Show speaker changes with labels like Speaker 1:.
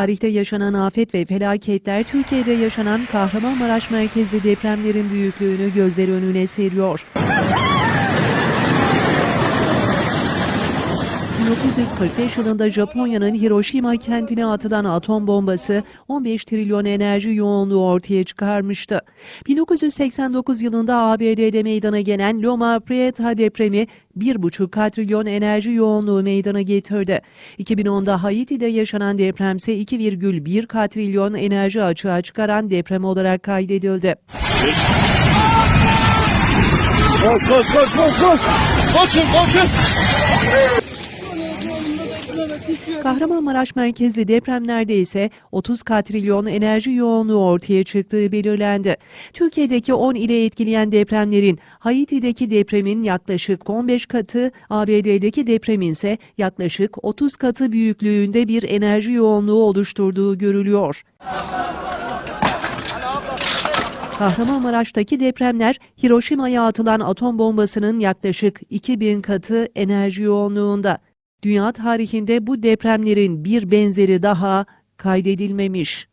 Speaker 1: Tarihte yaşanan afet ve felaketler Türkiye'de yaşanan Kahramanmaraş merkezli depremlerin büyüklüğünü gözler önüne seriyor. 1945 yılında Japonya'nın Hiroşima kentine atılan atom bombası 15 trilyon enerji yoğunluğu ortaya çıkarmıştı. 1989 yılında ABD'de meydana gelen Loma Prieta depremi 1,5 katrilyon enerji yoğunluğu meydana getirdi. 2010'da Haiti'de yaşanan depremse 2,1 katrilyon enerji açığa çıkaran deprem olarak kaydedildi.
Speaker 2: Koş koş koş koş koş. Koşun koşun.
Speaker 1: Kahramanmaraş merkezli depremlerde ise 30 katrilyon enerji yoğunluğu ortaya çıktığı belirlendi. Türkiye'deki 10 ile etkileyen depremlerin Haiti'deki depremin yaklaşık 15 katı, ABD'deki depremin ise yaklaşık 30 katı büyüklüğünde bir enerji yoğunluğu oluşturduğu görülüyor. Kahramanmaraş'taki depremler Hiroşima'ya atılan atom bombasının yaklaşık 2000 katı enerji yoğunluğunda. Dünya tarihinde bu depremlerin bir benzeri daha kaydedilmemiş.